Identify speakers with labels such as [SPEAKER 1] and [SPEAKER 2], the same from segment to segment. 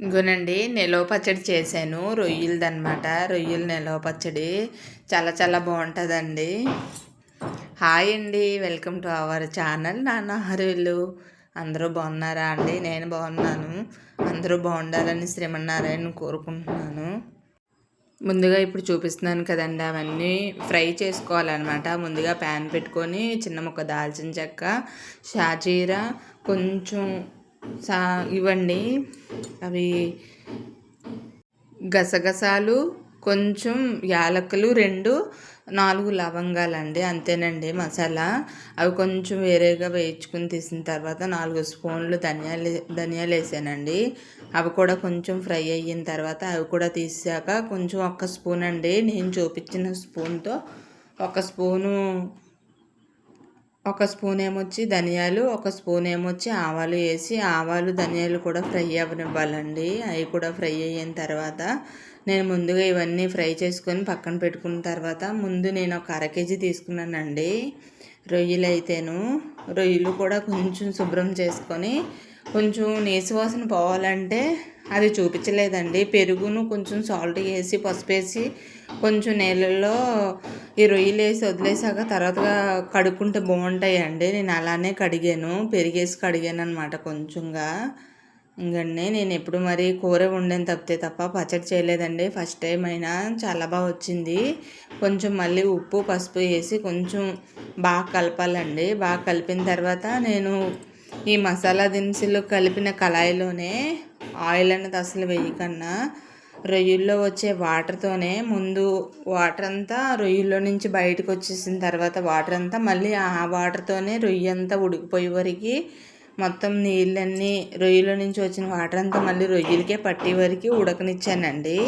[SPEAKER 1] ఇంకోనండి నిలవ పచ్చడి చేశాను. రొయ్యలదనమాట రొయ్యల నిలవ పచ్చడి చాలా చాలా బాగుంటుందండి. హాయ్ అండి. వెల్కమ్ టు అవర్ ఛానల్ నాన్న హరులు. అందరూ బాగున్నారా అండి? నేను బాగున్నాను. అందరూ బాగుండాలని శ్రీమన్నారాయణ కోరుకుంటున్నాను. ముందుగా ఇప్పుడు చూపిస్తున్నాను కదండి అవన్నీ ఫ్రై చేసుకోవాలన్నమాట. ముందుగా ప్యాన్ పెట్టుకొని చిన్న ముక్క దాల్చిన చెక్క షాజీరా కొంచెం సా ఇవ్వండి. అవి గసగసాలు కొంచెం యాలకులు రెండు నాలుగు లవంగాలు అండి అంతేనండి మసాలా. అవి కొంచెం వేరేగా వేయించుకుని తీసిన తర్వాత నాలుగు స్పూన్లు ధనియాలు ధనియాలు వేసానండి. అవి కూడా కొంచెం ఫ్రై అయిన తర్వాత అవి కూడా తీసాక కొంచెం ఒక్క స్పూన్ అండి. నేను చూపించిన స్పూన్తో ఒక స్పూను ఒక స్పూన్ ఏమొచ్చి ధనియాలు ఒక స్పూన్ ఏమొచ్చి ఆవాలు వేసి ఆవాలు ధనియాలు కూడా ఫ్రై అవ్వనివ్వాలండి. అవి కూడా ఫ్రై అయిన తర్వాత నేను ముందుగా ఇవన్నీ ఫ్రై చేసుకొని పక్కన పెట్టుకున్న తర్వాత ముందు నేను ఒక అర కేజీ తీసుకున్నానండి రొయ్యలు అయితేను రొయ్యలు కూడా కొంచెం శుభ్రం చేసుకొని కొంచెం నీసువాసన పోవాలంటే అది చూపించలేదండి. పెరుగును కొంచెం సాల్ట్ వేసి పసుపు వేసి కొంచెం నీళ్ళల్లో ఈ రొయ్యలు వేసి వదిలేసాక తర్వాత కడుక్కుంటే బాగుంటాయండి. నేను అలానే కడిగాను పెరిగేసి కడిగాను అనమాట కొంచెంగా. ఇంకండి నేను ఎప్పుడు మరి కూర వండాను తప్పితే తప్ప పచ్చడి చేయలేదండి. ఫస్ట్ టైం అయినా చాలా బాగా వచ్చింది. కొంచెం మళ్ళీ ఉప్పు పసుపు వేసి కొంచెం బాగా కలపాలండి. బాగా కలిపిన తర్వాత నేను ఈ మసాలా దినుసులు కలిపిన కళాయిలోనే ఆయిల్ అనేది అసలు వేయకన్నా రొయ్యల్లో వచ్చే వాటర్తోనే ముందు వాటర్ అంతా రొయ్యల్లో నుంచి బయటకు వచ్చేసిన తర్వాత వాటర్ అంతా మళ్ళీ ఆ వాటర్తోనే రొయ్య అంతా ఉడికిపోయే వరకు మొత్తం నీళ్ళన్నీ రొయ్యలో నుంచి వచ్చిన వాటర్ అంతా మళ్ళీ రొయ్యలకే పట్టే వరకు ఉడకనిచ్చానండి.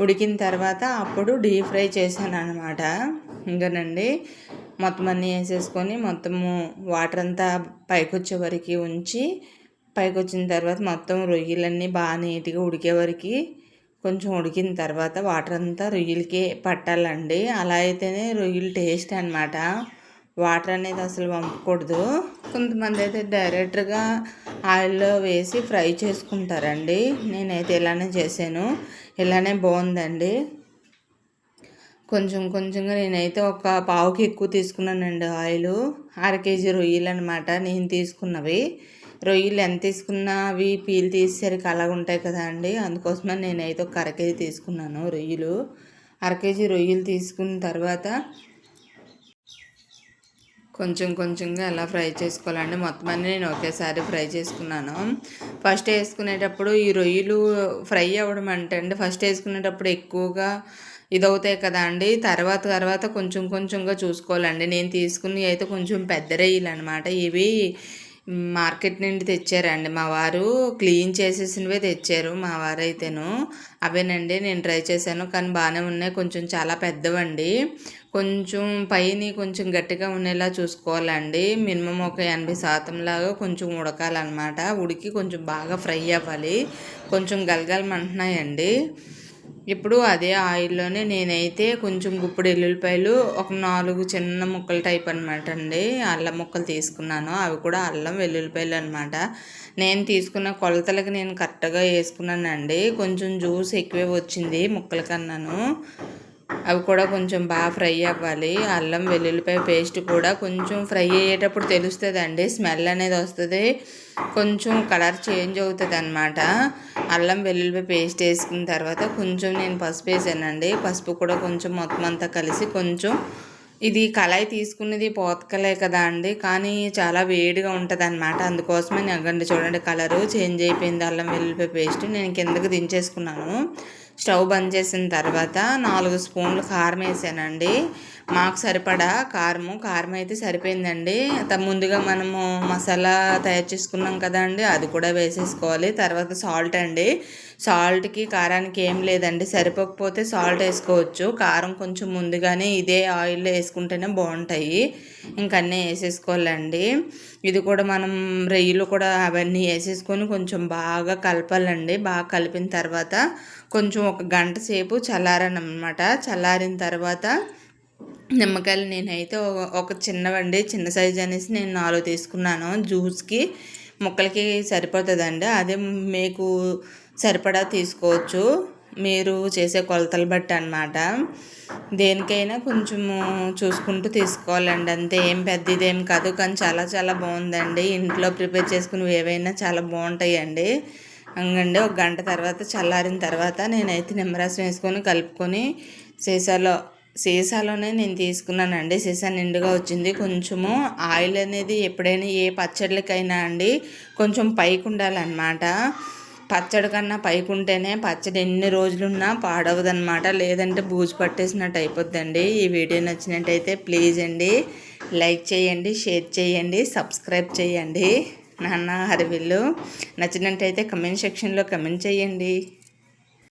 [SPEAKER 1] ఉడికిన తర్వాత అప్పుడు డీప్ ఫ్రై చేశాను అనమాట ఇంకానండి మొత్తం అన్నీ వేసేసుకొని మొత్తము వాటర్ అంతా పైకి వచ్చే వరకు ఉంచి పైకి వచ్చిన తర్వాత మొత్తం రొయ్యలన్నీ బాగా నీట్గా ఉడికే వరకు కొంచెం ఉడికిన తర్వాత వాటర్ అంతా రొయ్యలకి పట్టాలండి. అలా అయితేనే రొయ్యలు టేస్ట్ అనమాట వాటర్ అనేది అసలు పంపకూడదు కొంతమంది అయితే డైరెక్ట్గా ఆయిల్లో వేసి ఫ్రై చేసుకుంటారండి. నేనైతే ఇలానే చేశాను. ఇలానే బాగుందండి. కొంచెం కొంచెంగా నేనైతే ఒక పావుకి ఎక్కువ తీసుకున్నానండి ఆయిల్. అర కేజీ రొయ్యలు అనమాట నేను తీసుకున్నవి. రొయ్యలు ఎంత తీసుకున్నా అవి పీల్ తీసేసరికి అలాగ ఉంటాయి కదా అండి. అందుకోసమని నేనైతే ఒక అర కేజీ తీసుకున్నాను రొయ్యలు. అర కేజీ రొయ్యలు తీసుకున్న తర్వాత కొంచెం కొంచెంగా ఎలా ఫ్రై చేసుకోవాలండి మొత్తం అన్నీ నేను ఒకేసారి ఫ్రై చేసుకున్నాను. ఫస్ట్ వేసుకునేటప్పుడు ఈ రొయ్యలు ఫ్రై అవ్వడం అంటే అండి ఫస్ట్ వేసుకునేటప్పుడు ఎక్కువగా ఇదవుతాయి కదా అండి. తర్వాత తర్వాత కొంచెం కొంచెంగా చూసుకోవాలండి. నేను తీసుకుని అయితే కొంచెం పెద్ద రొయ్యలు అనమాట ఇవి మార్కెట్ నుండి తెచ్చారండి మా వారు. క్లీన్ చేసేసినవే తెచ్చారు మా వారు అయితేను అవేనండి నేను ట్రై చేశాను కానీ బాగానే ఉన్నాయి. కొంచెం చాలా పెద్దవండి. కొంచెం పైన కొంచెం గట్టిగా ఉండేలా చూసుకోవాలండి. మినిమం ఒక ఎనభై శాతం లాగా కొంచెం ఉడకాలన్నమాట ఉడికి కొంచెం బాగా ఫ్రై అవ్వాలి. కొంచెం గలగలమంటున్నాయండి. ఇప్పుడు అదే ఆయిల్లోనే నేనైతే కొంచెం గుప్పుడు ఎల్లుల్లిపాయలు ఒక నాలుగు చిన్న ముక్కలు టైప్ అనమాట అండి. అల్లం ముక్కలు తీసుకున్నాను. అవి కూడా అల్లం వెల్లుల్లిపాయలు అనమాట నేను తీసుకున్న కొలతలకు నేను కరెక్ట్గా వేసుకున్నానండి. కొంచెం జ్యూస్ ఎక్కువే వచ్చింది ముక్కల కన్నాను అవి కూడా కొంచెం బాగా ఫ్రై అవ్వాలి. అల్లం వెల్లుల్లిపాయ పేస్ట్ కూడా కొంచెం ఫ్రై అయ్యేటప్పుడు తెలుస్తుంది అండి స్మెల్ అనేది వస్తుంది. కొంచెం కలర్ చేంజ్ అవుతుంది అనమాట అల్లం వెల్లుల్లిపాయ పేస్ట్ వేసుకున్న తర్వాత కొంచెం నేను పసుపు వేసానండి. పసుపు కూడా కొంచెం మొత్తం అంతా కలిసి కొంచెం ఇది కళాయి తీసుకున్నది పోతకలే కదా అండి. కానీ చాలా వేడిగా ఉంటుంది అనమాట అందుకోసమే నెగ్గండి చూడండి కలరు. చేంజ్ అయిపోయింది అల్లం వెల్లుల్లిపాయ పేస్ట్. నేను కిందకు దించేసుకున్నాను. స్టవ్ బంద్ చేసిన తర్వాత నాలుగు స్పూన్లు కారం వేసానండి. మాకు సరిపడా కారము. కారం అయితే సరిపోయిందండి. ముందుగా మనము మసాలా తయారు చేసుకున్నాం కదండి అది కూడా వేసేసుకోవాలి. తర్వాత సాల్ట్ అండి. సాల్ట్కి కారానికి ఏం లేదండి. సరిపోకపోతే సాల్ట్ వేసుకోవచ్చు. కారం కొంచెం ముందుగానే ఇదే ఆయిల్లో వేసుకుంటేనే బాగుంటాయి. ఇంకన్నీ వేసేసుకోవాలండి. ఇది కూడా మనం రొయ్యలు కూడా అవన్నీ వేసేసుకొని కొంచెం బాగా కలపాలండి. బాగా కలిపిన తర్వాత కొంచెం ఒక గంట సేపు చల్లారనమాట. చల్లారిన తర్వాత నిమ్మకాయలు నేనైతే ఒక చిన్నవండి. చిన్న సైజు అనేసి నేను నాలుగు తీసుకున్నాను. జ్యూస్కి ముక్కలకి సరిపోతుందండి. అదే మీకు సరిపడా తీసుకోవచ్చు. మీరు చేసే కొలతలు బట్టి అనమాట దేనికైనా కొంచెము చూసుకుంటూ తీసుకోవాలండి. అంతే ఏం పెద్ద ఇదేం కాదు. కానీ చాలా చాలా బాగుందండి. ఇంట్లో ప్రిపేర్ చేసుకుని ఏవైనా చాలా బాగుంటాయండి. అంగండి ఒక గంట తర్వాత చల్లారిన తర్వాత నేనైతే నిమ్మరసం వేసుకొని కలుపుకొని సీసాలో సీసాలోనే నేను తీసుకున్నానండి. సీసా నిండుగా వచ్చింది. కొంచెము ఆయిల్ అనేది ఎప్పుడైనా ఏ పచ్చడికైనా అండి కొంచెం పైకి ఉండాలన్నమాట పచ్చడి కన్నా పైకి ఉంటేనే పచ్చడి ఎన్ని రోజులున్నా పాడవదనమాట లేదంటే బూజు పట్టేసినట్టు అయిపోద్దండి. ఈ వీడియో నచ్చినట్టయితే ప్లీజ్ అండి లైక్ చేయండి షేర్ చేయండి సబ్స్క్రైబ్ చేయండి. నాన్న హరివిల్లు. నచ్చినట్టయితే కమెంట్ సెక్షన్లో కమెంట్ చేయండి.